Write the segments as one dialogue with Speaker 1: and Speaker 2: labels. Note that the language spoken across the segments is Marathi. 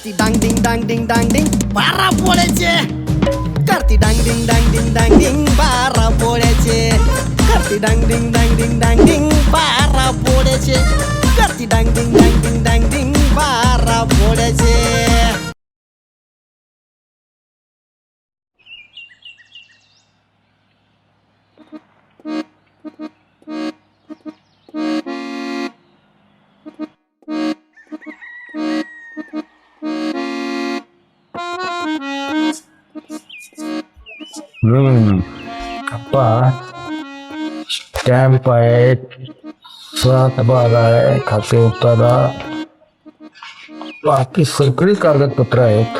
Speaker 1: करती डांग डिंग डांग डिंग डांग डिंग बारा पोळ्याचे करती डांग डिंग डांग डिंग डांग डिंग बारा पोळ्याचे करती डांग डिंग डांग डिंग डांग डिंग बारा पोळ्याचे करती डांग डिंग डांग डिंग डांग डिंग बारा पोळ्याचे
Speaker 2: हम्म अप्पा आहे खाते उतारा बाकी सगळी कागदपत्र आहेत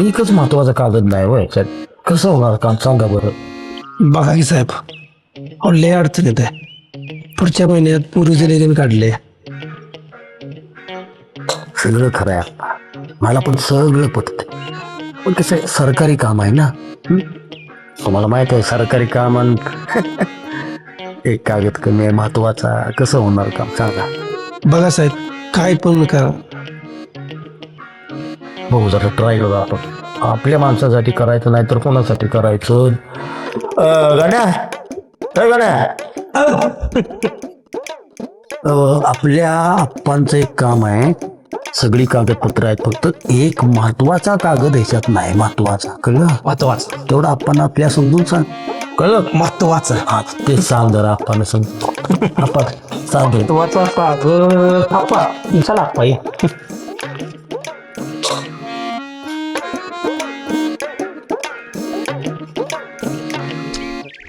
Speaker 2: एकच महत्वाचा कागद नाही याच्यात कसं होणार काम सांगा बरं
Speaker 3: बघा की साहेब अहो, लय अडचण येत आहे पुढच्या महिन्यात पूर्वीचे लेखन काढले
Speaker 2: सगळं खरं आहे मला पण सगळं पटत पण कसं सरकारी काम आहे ना? तुम्हाला माहीत आहे सरकारी काम अन एक कागद कमी आहे महत्त्वाचा. कसं होणार काम? सांगा.
Speaker 3: बघा साहेब काय पण करा.
Speaker 2: बघू जरा ट्राय करू आपण. आपल्या माणसासाठी करायचं नाही तर कोणासाठी करायचं? अं, गण्या? ए, गण्या? अं, आपल्या आप्पांचं एक काम आहे. सगळी कागदपत्र आहेत फक्त. एक महत्त्वाचा कागद ह्याच्यात नाही महत्त्वाचा. कळलं?
Speaker 3: महत्वाचं.
Speaker 2: तेवढं आपण आपल्या समजून सांग. कळलं?
Speaker 3: महत्वाचं.
Speaker 2: हा ते सांग जरा आपण सांग आपण सांग.
Speaker 3: महत्त्वाचा कागद. आपा चला. आपा ये.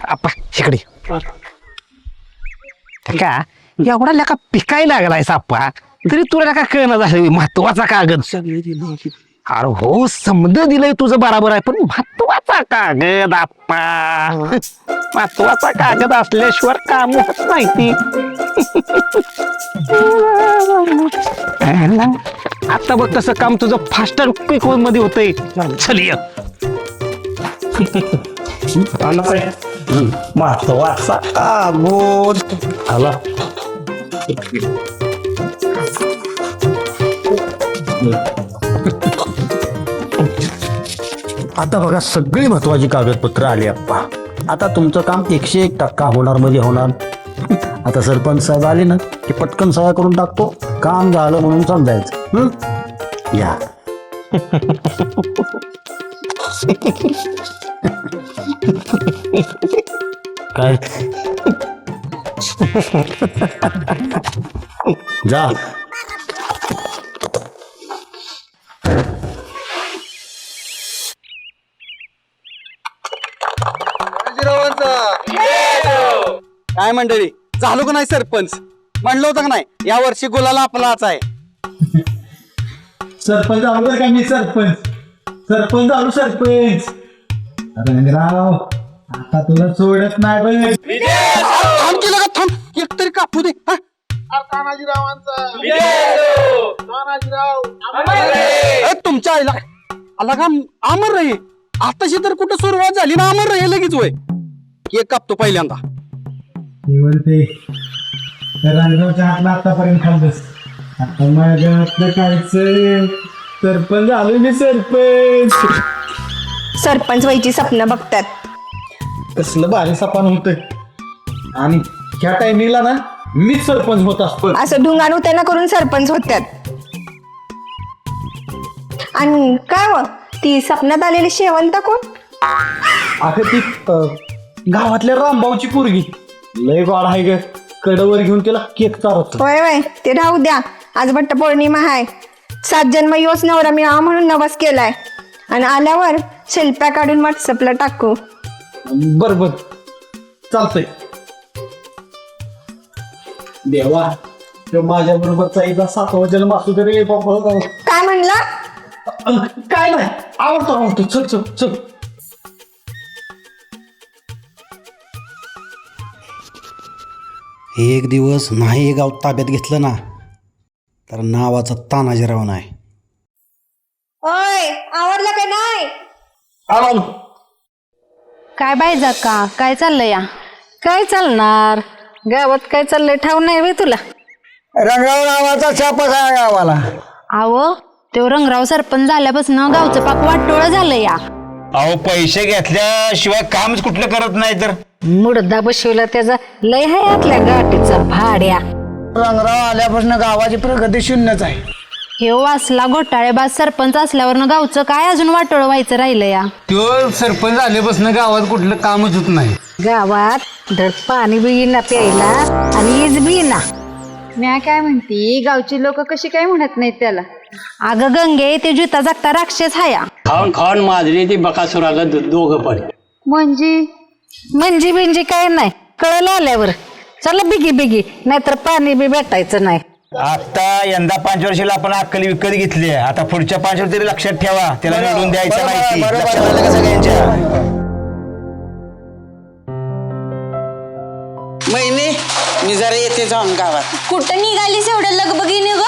Speaker 4: आप्पा इकडे का? एवढा लेका पिकायला लागलाय साप्पा तरी तुला का कळणं झालं? महत्त्वाचा कागद. अरे हो समज दिलंय तुझं बराबर आहे पण महत्त्वाचा कागद आप्पा. महत्त्वाचा कागद असल्याशिवाय काम होत नाही ती. आता बघ तसं काम तुझं फास्टर क्विकमध्ये होतंय. चल ये.
Speaker 3: महत्त्वाचा कागद.
Speaker 2: आला. आता बघा सगळी महत्वाची कागदपत्र आली अप्पा. आता तुमचं काम एकशे एक टक्का होणार मध्ये होणार. आता सरपंच साहेब आले ना की पटकन सह्या करून टाकतो. काम झालं म्हणून समजायचं. हं? या. काय? जा.
Speaker 5: काय मंडळी? झालो का नाही सरपंच? म्हणलं होतं का नाही या वर्षी गुलाला आपलाच आहे.
Speaker 6: सरपंच आलो बरं का मी सरपंच? सरपंच आलो सरपंच. रंगराव आता तुला सोडत नाही बघ
Speaker 5: थांब केलं का थांब. एक तरी कापू दे हा? तुमच्या आईला आला का अमर रे? आताशी तर कुठं सुरुवात झाली ना अमर रे लगेच वय एक कापतो पहिल्यांदा.
Speaker 6: ते म्हणते रंगरावच्या हातला आतापर्यंत खाल्लंस. आता माझ्या सरपंच आलो मी सरपंच.
Speaker 7: सरपंच व्हायची स्वप्न बघतात.
Speaker 6: कसलं भारी सपान होतंय. आणि ह्या टायमिंगला ना मीच सरपंच होत असतो.
Speaker 7: असं ढुंगाण उताना करून सरपंच होत्यात आणि काय व ती स्वप्नात आलेली शेवंत कोण?
Speaker 6: अगं ती अं, गावातल्या रामभाऊची पोरगी. लय गोड आहे ग. कडवर घेऊन तिला केक चालत
Speaker 7: होय होय. ते राहू द्या. आज भट्ट पौर्णिमा आहे. सात जन्म योच नवरा मिळावा म्हणून नवस केलाय. आणि आल्यावर शिल्प्या काढून व्हॉट्सअपला टाकू.
Speaker 6: बर बर चालतंय. देवा तो माझ्या बरोबरचा एकदा सातवा जन्म असू दे रे बाबा.
Speaker 7: काय म्हणला?
Speaker 6: अं, काय नाही. आवडतो आवडतो. चल चल चल.
Speaker 8: एक दिवस नाही हे गाव ताब्यात घेतलं ना तर नावाचा तानाजीराव नाही.
Speaker 7: होय आवडलं का नाही?
Speaker 9: काय बायजा का काय चाललंय या? काय चालणार? गावात काय चाललंय ठाव नाही वे तुला.
Speaker 10: रंगाव नावाचा छापच आहे गावाला.
Speaker 9: आव तो रंगराव सरपंच झाल्यापासून गावचं पाक वाटोळं झालं या.
Speaker 11: अहो पैसे घेतल्याशिवाय कामच कुठलं करत नाही तर.
Speaker 9: मुडदा बसवला त्याचा. लय हाय आपल्या गाठीचा भाड्या.
Speaker 10: रंगराव आल्यापासून गावाची प्रगती शून्यच आहे.
Speaker 9: हे वासला घोटाळेबाज सरपंच असल्यावर गावचं काय अजून वाटोळं व्हायचं राहिलं या?
Speaker 5: तो सरपंच आल्यापासून गावात कुठलं कामच होत नाही.
Speaker 9: गावात धड पाणी बी ना प्यायला आणि ईज बी ना
Speaker 12: मी काय म्हणते गावची लोक कशी काय म्हणत नाहीत त्याला
Speaker 9: अगं गंगे ते जुता जागता राक्षस हाया
Speaker 13: खाऊन खाऊन माजरी ती बकासुराला दोघं पण
Speaker 12: म्हणजे
Speaker 9: म्हणजे बिंजी काय नाही कळलं आल्यावर चला बिगी बिगी नाहीतर पाणी बी भेटायचं नाही
Speaker 11: आता यंदा पाच वर्षाला आपण अक्कल विकत घेतली आहे आता पुढच्या पाच वर्ष तरी लक्षात ठेवा त्याला निवडून द्यायचं माहिती लक्षात आलं का सगळ्यांच्या
Speaker 14: मी जरा येते जाऊन गावात.
Speaker 12: कुठं निघालीस एवढं लगबगीने ग?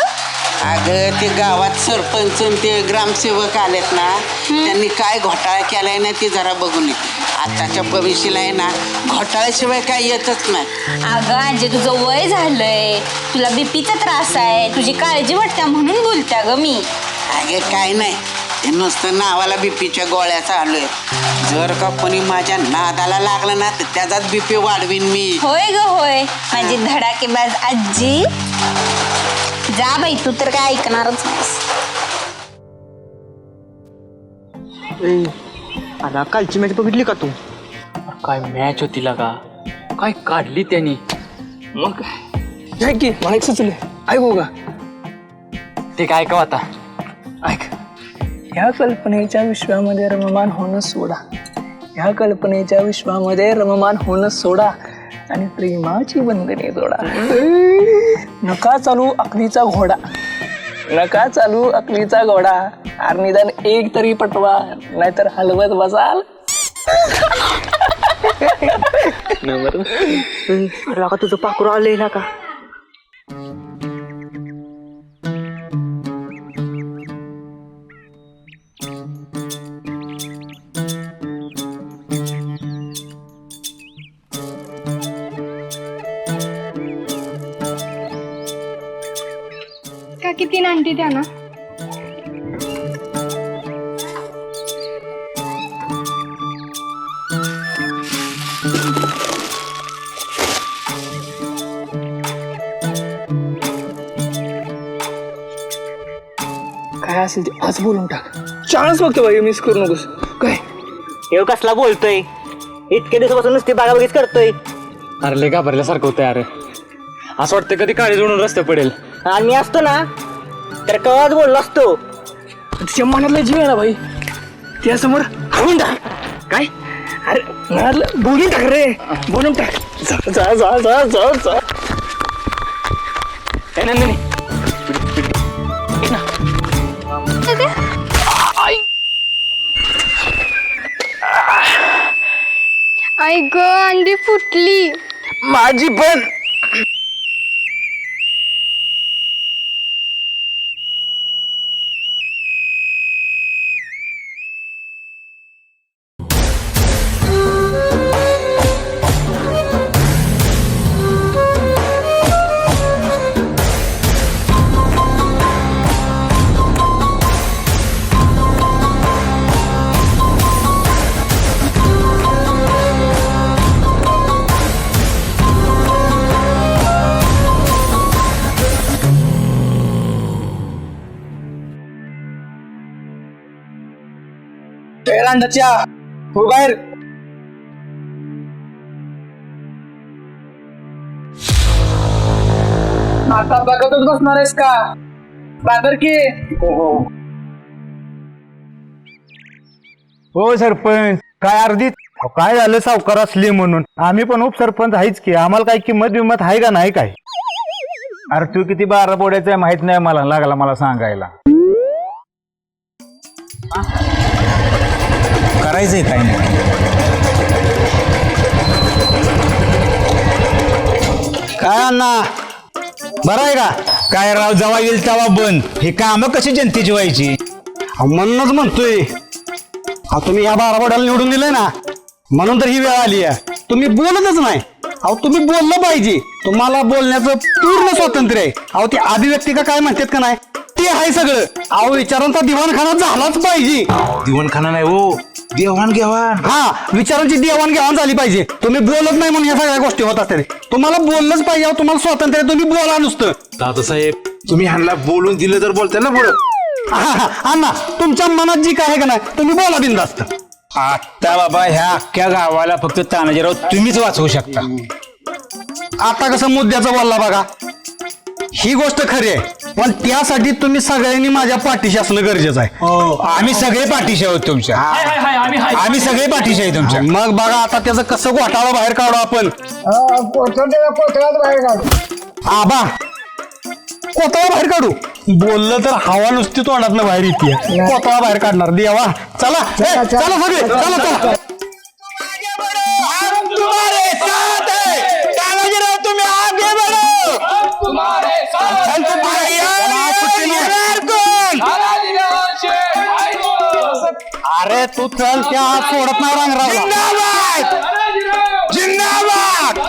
Speaker 14: अगं ते गावात सरपंच आणि ते ग्रामसेवक आलेत ना त्यांनी काय घोटाळा केलाय ना ते जरा बघून येते आताच्या भविष्याला आहे ना घोटाळ्याशिवाय काय येतच नाही.
Speaker 12: अगं आजी तुझं वय झालंय. तुला बीपीचा त्रास आहे. तुझी काळजी वाटत्या म्हणून बोलत्या ग मी.
Speaker 14: अगे काय नाही. ते नुसतं नावाला बीपीच्या गोळ्या चालू आहे जर का कोणी माझ्या नादाला लागलं ना तर त्याचाच बीपी वाढवीन मी.
Speaker 12: होय ग होय. माझी धडाकेबाज आजी. जा बाई तू तर काय ऐकणारच नाहीस.
Speaker 4: आता कालची मॅच बघितली का तू?
Speaker 15: काय मॅच होती का काय काढली त्यांनी? मग
Speaker 10: ऐक की मला एक सुचले ऐकू का.
Speaker 15: ते काय का आता?
Speaker 10: ऐक. ह्या कल्पनेच्या विश्वामध्ये रममान होणं सोडा. ह्या कल्पनेच्या विश्वामध्ये रममान होणं सोडा आणि प्रेमाची बंधने जोडा. नका चालू अकलीचा घोडा. नका चालू अकलीचा घोडा. आणि निदान एक तरी पटवा नाहीतर हलवत बसाल.
Speaker 4: का तुझं पाखरू आलंय ना का?
Speaker 16: नांटी द्या ना
Speaker 10: काय असेल ते? आज बोलून टाक. चान्स बघतो भाई मिस करू नकोस. काय?
Speaker 4: येऊ कसला बोलतोय? इतके दिवसापासून नुसती बागाबगीच करतोय.
Speaker 15: अरे लय घाबरल्यासारखं होतं अरे. असं वाटतं कधी काळी जोडून रस्ते पडेल.
Speaker 4: आणि मी असतो ना तर कवाच बोललो असतो.
Speaker 10: तिच्या मनातला जीव आहे ना भाई? त्यासमोर हळून टाक. काय? अरे मनातलं बोलून टाक रे. बोलून टाक. जा जा जा जा जा जा.
Speaker 15: ए, नाही
Speaker 16: आई ग अंडी फुटली.
Speaker 10: माझी पण. अंडाच्या हो बाहेर आता बघतच बसणार आहेस का? बादर की.
Speaker 11: हो सरपंच. काय अर्धी? काय झालं? सावकार असली म्हणून. आम्ही पण उपसरपंच आहेच की. आम्हाला काय किंमत बिंमत आहे का? नाही काय अरे तू किती बारा पोड्याचं आहे माहीत नाही मला. लागला मला सांगायला. करायचंय काय नाही. काय अण्णा? बरं आहे का? काय राव जवा येईल तेव्हा बंद. हे काम कशी जनतेची व्हायची?
Speaker 17: म्हणूनच म्हणतोय.
Speaker 5: अहो तुम्ही या बारावड्याला निवडून दिलंय ना? म्हणून तर ही वेळ आली आहे. तुम्ही बोलतच नाही. अहो तुम्ही बोललं पाहिजे. तुम्हाला बोलण्याचं पूर्ण स्वातंत्र्य आहे. अहो ते अभिव्यक्ती का काय म्हणतात का नाही? ते आहे सगळं. अहो विचारांचा दिवाणखाना झालाच पाहिजे.
Speaker 6: दिवणखाना नाही हो देवाण घेवाण.
Speaker 5: हा विचारांची देवाणघेवाण झाली पाहिजे. तुम्ही बोलत नाही म्हणून या सगळ्या गोष्टी होत असतात तुम्हाला बोललंच पाहिजे अहो, तुम्हाला स्वातंत्र्य आहे, तुम्ही बोला नुसतं.
Speaker 6: दादासाहेब तुम्ही ह्यांना बोलून दिलं तर बोलताय ना पुढं.
Speaker 5: हा, हा, अण्णा तुमच्या मनात जी काय आहे का नाही तुम्ही बोला बिंदास्त
Speaker 6: आता बाबा ह्या अख्ख्या गावाला फक्त तानाजीराव तुम्हीच वाचवू शकता.
Speaker 5: आता कसं मुद्द्याचं बोलला बघा. ही गोष्ट खरी आहे. पण त्यासाठी तुम्ही सगळ्यांनी माझ्या पाठीशी असणं गरजेचं आहे.
Speaker 6: आम्ही सगळे पाठीशी आहोत तुमच्या. आम्ही सगळे पाठीशी आहे तुमच्या.
Speaker 5: मग बघा आता त्याचं कसं घोटाळा बाहेर काढू आपण? आबा कोताळा बाहेर काढू? बोललं तर हवा नुसती तोंडात बाहेर येते. कोताळा बाहेर काढणार? देवा. चला. ए, चला सगळे. चला चला अरे तू चल त्या सोडत नाही रांगरावला. जिंदाबाद!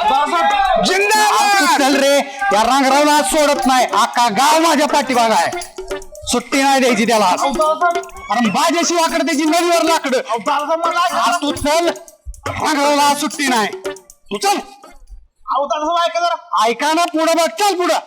Speaker 5: जिंदाबाद! चल रे या रांगरावला सोडत नाही. अख्खा गाव माझ्या पाठीमाग आहे. सुट्टी नाही द्यायची त्याला. कारण माझ्या शिवाकडे त्याची नदीवर लाकडं. आज तू चल रांगरावला सुट्टी नाही. तू चल. ऐका ना पुढं बघ चल पुढं.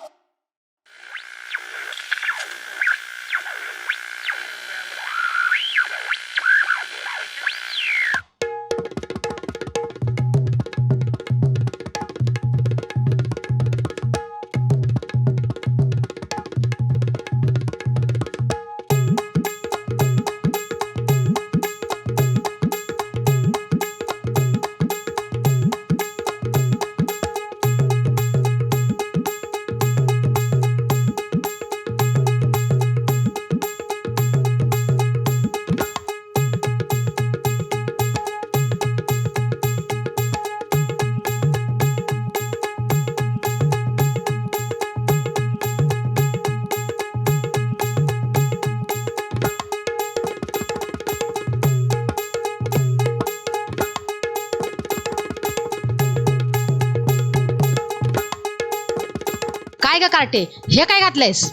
Speaker 18: काय ग कार्टे हे काय घातलंयस?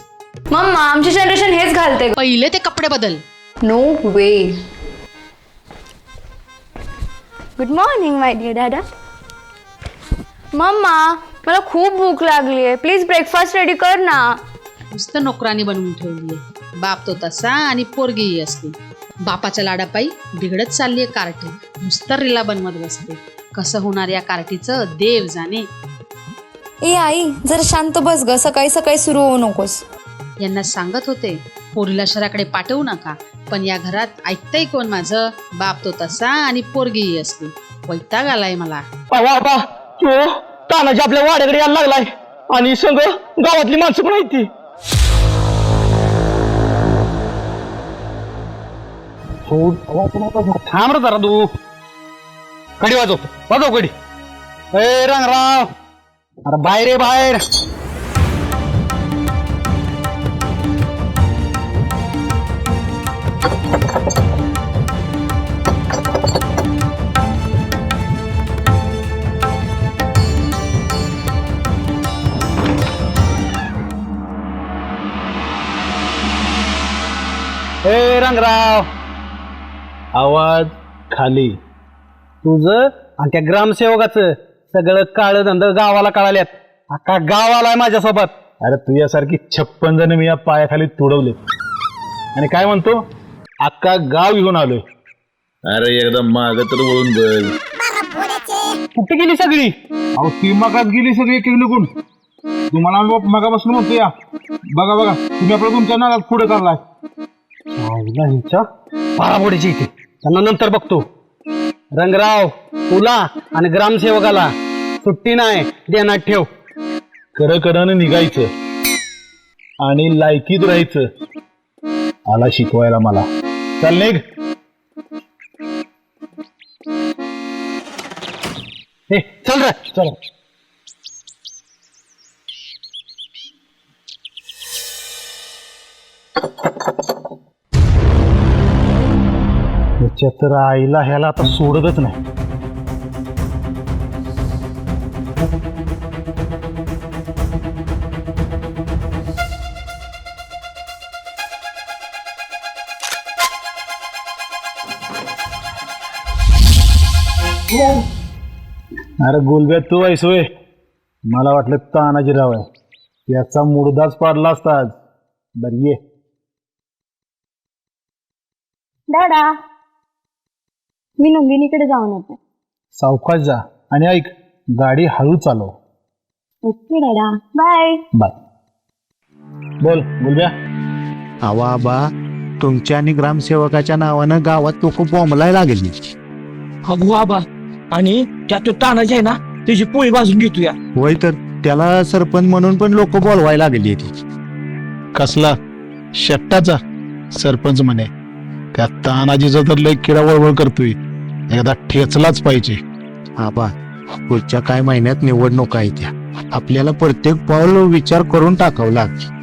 Speaker 16: मम्मा आमची जनरेशन हेच घालते
Speaker 18: पहिले ते कपडे बदल.
Speaker 16: No way good morning my dear दादा मम्मा मला खूप भूक लागली आहे. प्लीज ब्रेकफास्ट रेडी कर ना.
Speaker 18: नुसतं नोकरानी बनवून ठेवली बाप तो तसा आणि पोरगी असते. बापाच्या लाडापायी बिघडत चालली आहे कार्टी नुसतं रिला बनवत बसते. कसं होणार या कार्टीचं? देव जाणे.
Speaker 16: ए आई जरा शांत बस ग. सकाळी सकाळी सुरू होऊ नकोस.
Speaker 18: यांना सांगत होते पोरीला शहराकडे पाठवू नका पण या घरात ऐकतंय कोण माझं? बाप तो तसा आणि पोरगी असते. वैताग आलाय मला.
Speaker 19: तो तानाजी आपल्या वाड्याकडे यायला लागलाय. आणि संग गावातली माणसं पण आहेत ती.
Speaker 5: थांब रे जरा तू. कडी वाजव. वाजव कडी ए रंगराव. अरे बाहेर आहे बाहेर. हे रंगराव. आवाज खाली. तुझं आणि त्या ग्रामसेवकाचं. सगळं काळ धंद गावाला कळाल्यात. अख्खा गाव आलाय माझ्यासोबत.
Speaker 6: अरे तुझ्यासारखी छप्पन जण मी या पायाखाली तुडवले. आणि काय म्हणतो? अख्खा गाव घेऊन आलोय. अरे एकदम माग तर वळून बघ.
Speaker 5: कुठे गेली सगळी?
Speaker 6: अहो ती मगात गेली सगळी एक निघून. तुम्हाला आम्ही मगापासून म्हणतो या. बघा बघा तुम्ही आपलं तुमच्या नागात पुढे चाललाय.
Speaker 5: बाराबोडीची इथे. त्यांना नंतर बघतो. रंगराव तुला आणि ग्रामसेवकाला सुट्टी नाही देण्यात ठेव.
Speaker 6: करकरानं निघायचं आणि लायकीत राहायचं. आला शिकवायला मला. चल निघ.
Speaker 5: हे चल रे. चल.
Speaker 20: ह्याच्या तर आईला ह्याला आता सोडतच नाही. अरे गोलब्या तू आहेस होय. मला वाटलं तानाजीराव आहे. याचा मुडदाच पाडला असता आज. बर ये.
Speaker 21: दादा. मी नंदिनीकडे जाऊन येते.
Speaker 20: सावकाश जा आणि ऐक गाडी हळू चालव.
Speaker 21: ओके दादा बाय.
Speaker 20: बाय. बोल गोलब्या
Speaker 5: आवा आबा तुमच्या आणि ग्रामसेवकाच्या नावानं गावात लोक बॉम्बलाय लागली
Speaker 19: अगो आबा आणि त्यात तो तानाजी आहे ना त्याची पोळी भाजून घेतो या
Speaker 5: होय तर त्याला सरपंच म्हणून पण लोक बोलवायला लागली ती.
Speaker 20: कसला? शेट्टाचा सरपंच म्हणे. त्या तानाजीचा तर लय किडा वळवळ करतोय. एकदा ठेचलाच पाहिजे.
Speaker 5: आबा पुढच्या काय महिन्यात निवडणूक आहे त्या. आपल्याला प्रत्येक पाऊल विचार करून टाकावं लागेल.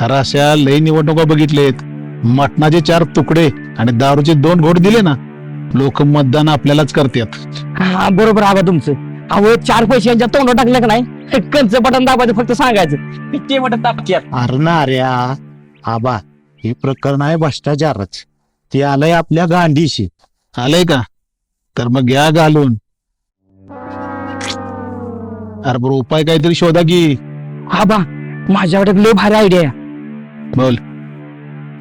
Speaker 20: अरे अशा लय निवडणुका बघितलेत. मटणाचे चार तुकडे आणि दारूचे दोन घोट दिले ना लोक मतदान आपल्यालाच करतात.
Speaker 19: हा बरोबर आबा तुमचं. अहो चार पैसे यांच्या तोंडावर टाकलं का नाही? कंच बटन दाबायचं फक्त सांगायचं. ते बटन दाबत्यात?
Speaker 5: अरे ना अरे. आबा हे प्रकरण आहे भ्रष्टाचारच. ते आलंय आपल्या गांधीशी.
Speaker 20: आलंय का? तर मग घ्या घालून. अरे बरं उपाय काहीतरी शोधा की.
Speaker 19: आबा माझ्याकडे लय भारी आयडिया आहे.
Speaker 20: बोल.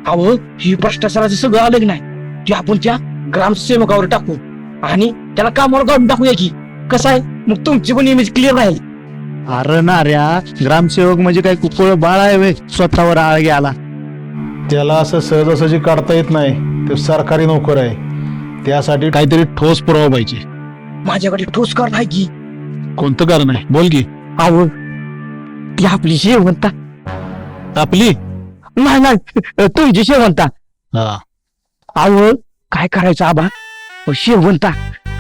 Speaker 19: अहो ही भ्रष्टाचाराचं सगळं आलं की नाही ते आपण त्या ग्रामसेवकावर टाकू आणि त्याला कामावर काढून टाकूया की. कसं आहे? मग तुमची पण इमेज क्लिअर राहील.
Speaker 5: अरे ना रे आ. ग्रामसेवक म्हणजे काय कुकुळ बाळ आहे वे स्वतःवर आळ घ्यायला.
Speaker 20: त्याला असं सहजासहजी काढता येत नाही ते सरकारी नोकर आहे. त्यासाठी काहीतरी ठोस पुरावा पाहिजे.
Speaker 19: माझ्याकडे ठोस कारण आहे की.
Speaker 20: कोणतं कारण आहे बोल की.
Speaker 19: अहो ती आपली शेवंता
Speaker 20: आपली?
Speaker 19: नाही नाही. तुमची शेवंता
Speaker 20: हा.
Speaker 19: अहो काय करायचं आबा? अहो, शेवंता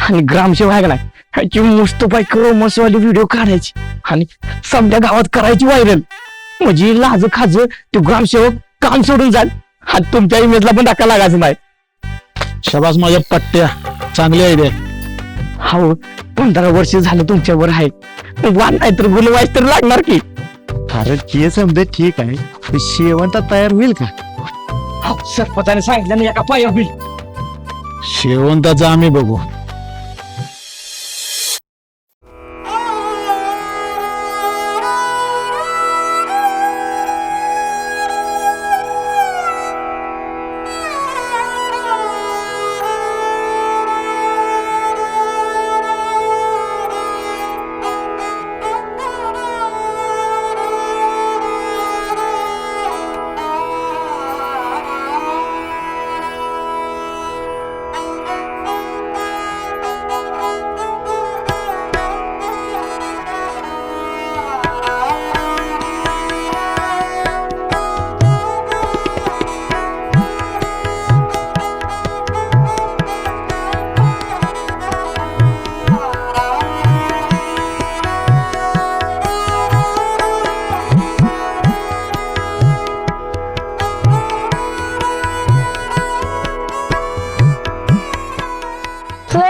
Speaker 19: आणि ग्रामसेवक आहे का नाही? ह्याची मस्त बायको मस्तवाली व्हिडिओ काढायची. आणि समजा गावात करायची व्हायरल म्हणजे लाज खाज तो ग्रामसेवक काम सोडून जाईल. आणि तुमच्या इमेजला पण धक्का लागायचं नाही.
Speaker 20: शबास माझ्या पट्ट्या. चांगली आयडिया
Speaker 19: हो पंधरा वर्ष झालं तुमच्यावर आहे. वाद नाही तर गुलवाईस तर लागणार की.
Speaker 5: अरे ते समजा ठीक आहे. पण शेवंता तयार होईल का?
Speaker 19: हो, सरपंचाने सांगितलं ना एका पाया होईल.
Speaker 20: शेवंताचं आम्ही बघू.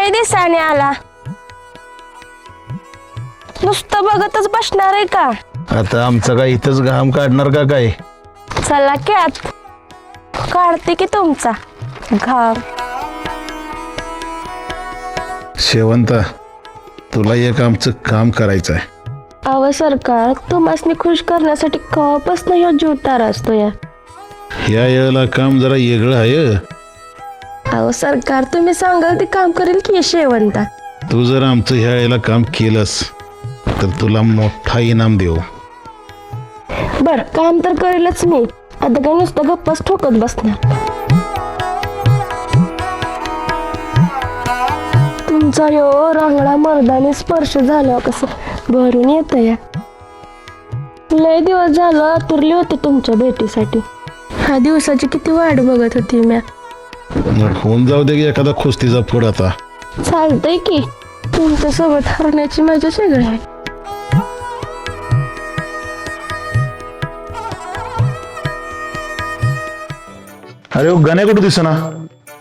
Speaker 21: लय दिसाने आला. नुसतं बघतच बसणार आहे का?
Speaker 20: आता आमचं काय इथंच घाम काढणार का काय?
Speaker 21: चला की आत. काढते की तुमचा घाम.
Speaker 20: शेवंता तुला एक आमचं काम करायचं आहे.
Speaker 21: अव सरकार तुम्हाला खुश करण्यासाठी कवापासून ह्यो जीव तारा असतो या
Speaker 20: याला काम जरा वेगळं आहे.
Speaker 21: अहो सरकार तुम्ही सांगाल ते काम करेल की शेवंता?
Speaker 20: तू जर आमचं ह्या याला काम केलंस तर तुला मोठा इनाम देऊ.
Speaker 21: बर काम तर करेलच मी. आता काय नुसतं गप्पच ठोकत बसणार. तुमचा यो रांगडा मर्दाने स्पर्श झाला कसं? भरून येत या लय दिवस झालं आतुरली होते तुमच्या भेटीसाठी. ह्या दिवसाची किती वाट बघत होती म्या.
Speaker 20: होऊन जाऊ दे की एखादा कुस्तीचा फोड आता.
Speaker 21: चालतंय की. तुमच्यासोबत हरण्याची मजा वेगळी आहे.
Speaker 20: अरे गण्या कुठं दिसना?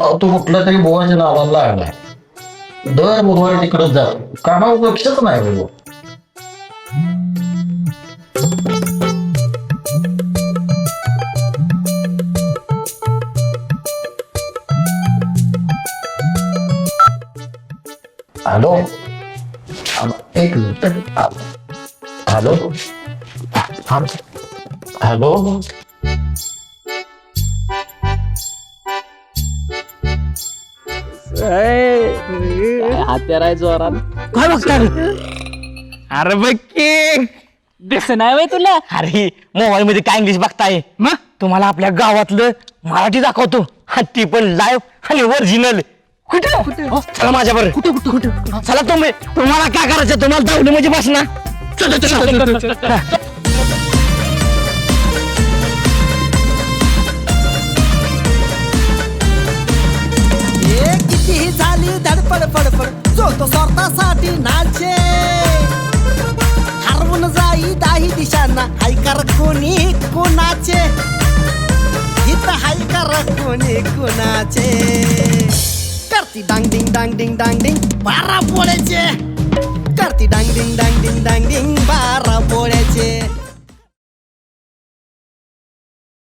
Speaker 2: अहो तू कुठल्या तरी बोवाच्या नावाला लागलाय दर बुधवारी तिकडे जा. कामापेक्षाच नाही बाबा हॅलो हॅलो, एक मिनिट हॅलो हा. हॅलो
Speaker 15: हात्यार आहे जोरात
Speaker 19: काय बघताय
Speaker 15: अरे बघ की दिस नाही वय तुला
Speaker 19: अरे मोबाईल मध्ये काय इंग्लिश बघताय मग तुम्हाला आपल्या गावातलं मराठी दाखवतो आणि ती पण लाईव्ह आणि ओरिजिनल कुठे? कुठे? चला माझ्या बरं कुठे कुठे? कुठे? चला तुम्ही. तुम्हाला काय करायचं तुम्हाला दावली म्हणजे बस ना चला चला
Speaker 1: ए कितीही झाली धडपड पडपड जो तो स्वार्थासाठी नाचे. हरवून जाई दाही दिशांना. हायकर कोणी कोणाचे? इथं हायकर कोणी कोणाचे? करती डांग डिंग डांग डिंग डांग डिंग बारा पोळ्याचे. करती डांग डिंग डांग डिंग डांग डिंग बारा पोळ्याचे.